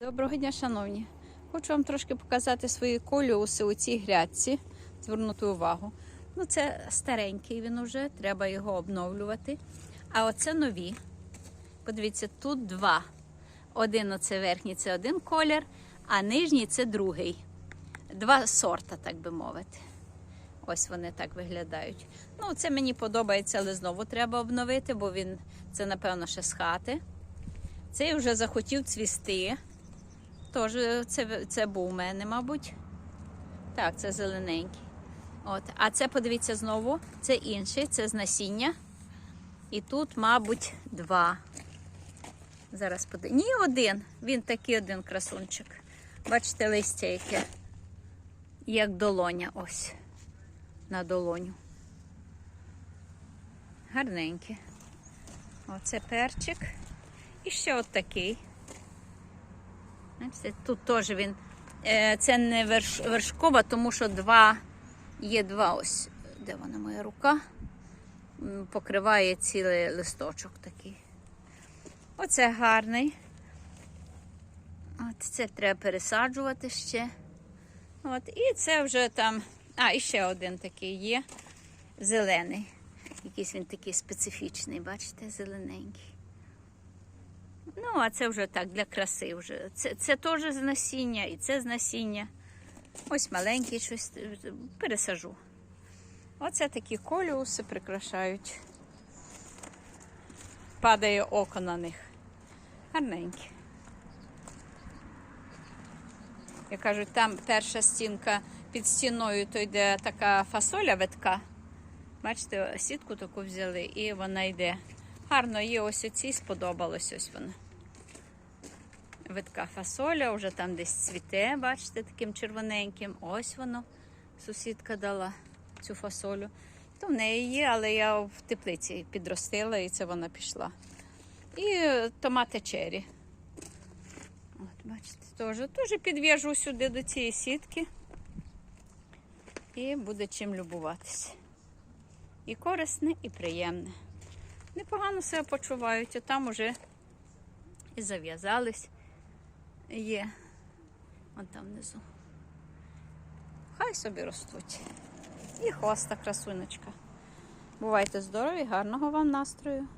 Доброго дня, шановні. Хочу вам трошки показати свої коліуси у цій грядці, звернути увагу. Ну, це старенький він уже, треба його обновлювати. А оце нові. Подивіться, тут два. Один оце верхній це один колір, а нижній це другий. Два сорта, так би мовити. Ось вони так виглядають. Ну, це мені подобається, але знову треба обновити, бо він це, напевно, ще з хати. Цей вже захотів цвісти. Тож це, це був у мене, мабуть. Так, це зелененький. От. А це, подивіться знову, це інший, це з насіння. І тут, мабуть, два. Зараз подивимось. Ні, один. Він такий один красунчик. Бачите, листя яке. Як долоня ось. На долоню. Гарненьке. Оце перчик. І ще от такий. Тут теж він. е, Це не верш, вершкова, тому що два, є два ось, де вона моя рука, покриває цілий листочок такий. Оце гарний. От це треба пересаджувати ще. От, і це вже там. А, і ще один такий є. Зелений. Якийсь він такий специфічний, бачите, зелененький. Ну, а це вже так для краси. Вже. Це, це теж з насіння, і це з насіння. Ось маленький щось е, пересажу. Оце такі коліуси прикрашають. Падає око на них. Гарненькі. Як кажуть, там перша стінка під стіною, то йде така фасоля ветка. Бачите, сітку таку взяли і вона йде. Гарно є ось оці, сподобалось ось вона. Витка фасоля, вже там десь цвіте, бачите, таким червоненьким. Ось воно. Сусідка дала цю фасолю. То в неї є, але я в теплиці підростила і це вона пішла. І томати чері. От, бачите, теж, теж підв'яжу сюди до цієї сітки. І буде чим любуватися. І корисне, і приємне. Непогано себе почувають, а там уже і зав'язались. Є. Вон там внизу. Хай собі ростуть. І хвоста красунечка. Бувайте здорові, гарного вам настрою!